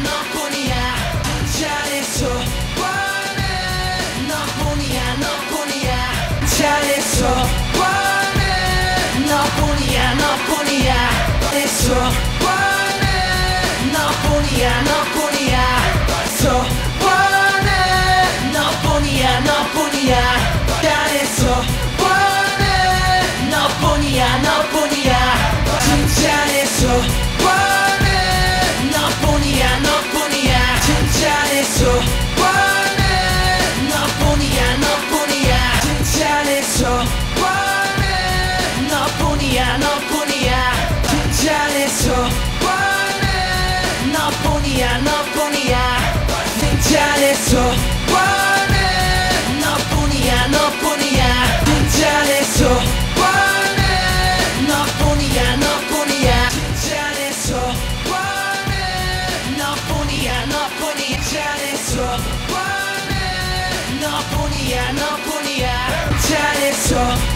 너뿐이야. 잘했어. 원해. 너뿐이야 너뿐이야. 잘했어. 원해. 너뿐이야 너뿐이야. 잘했어. 원해. 너뿐이야 너 너뿐이야 너뿐이야. 등잔에서 원해. 너뿐이야 너뿐이야. 등잔에서 원해. 너뿐이야 너뿐이야. 등잔에서 원해. 너뿐이야 너뿐이야. 등잔에서 원해. 너뿐이야 너뿐이야. 잔에서 원해. 너뿐이야 너뿐이야. 잔에서